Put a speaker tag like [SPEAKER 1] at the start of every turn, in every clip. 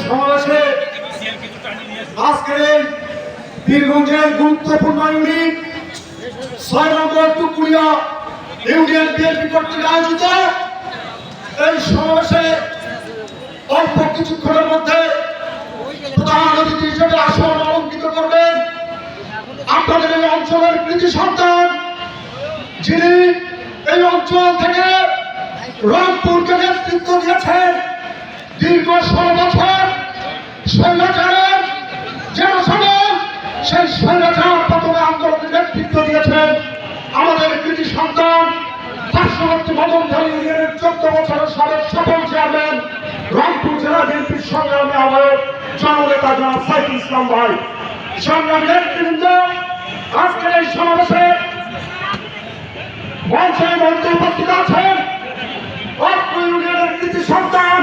[SPEAKER 1] সমাবেশে গুরুত্বপূর্ণ ইউনিট ছয় এই সমাবেশে অল্প কিছুক্ষণের মধ্যে প্রধান অতিথি অলঙ্কিত করবেন। আপনাদের এই অঞ্চলের কৃতি সন্তান, যিনি এই অঞ্চল থেকে রংপুরকে নেতৃত্ব দিয়েছেন দীর্ঘ ষোলো বছর স্বৈরাচারের যেন সময় সেই স্বৈরাচার প্রথমে আন্দোলনের নেতৃত্ব দিয়েছেন আমাদের কৃতি সন্তান, পার্শ্ববর্তী মদনধারী ইউনিয়নের চোদ্দ বছরের সাবেক সফল চেয়ারম্যান, রংপুর জেলা বিএনপির সংগ্রামে আমার জননেতা জনাব সাইফুল ইসলাম ভাই। সংগ্রাম নেতৃবৃন্দ, আজকের এই সমাবেশে মঞ্চে মঞ্চে উপস্থিত আছেন অর্থ ইউনিয়নের কৃতি সন্তান,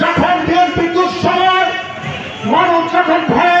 [SPEAKER 1] যখন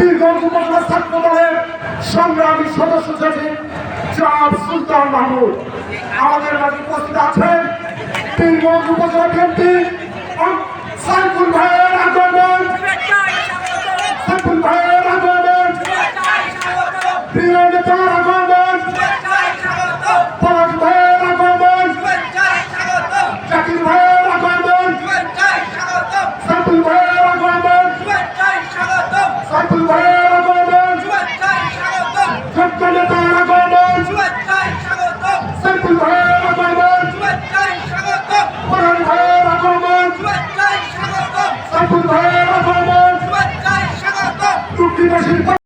[SPEAKER 1] বীরগঞ্জ উপজেলা ছাত্র দলের সংগ্রামী সদস্য সচিব জনাব সুলতান মাহমুদ। আমাদের মাঝে উপস্থিত আছেন বীরগঞ্জ উপজেলা বিএনপি সাইফুল ভাইয়ের আগমন। সাইফুল ভাইয়ের আগমন। প্রিয় নেতার পলাশ ভাইয়ের আগমন। জাকির ভাইয়ের সাইফুল আগমন টুকরিবাসীর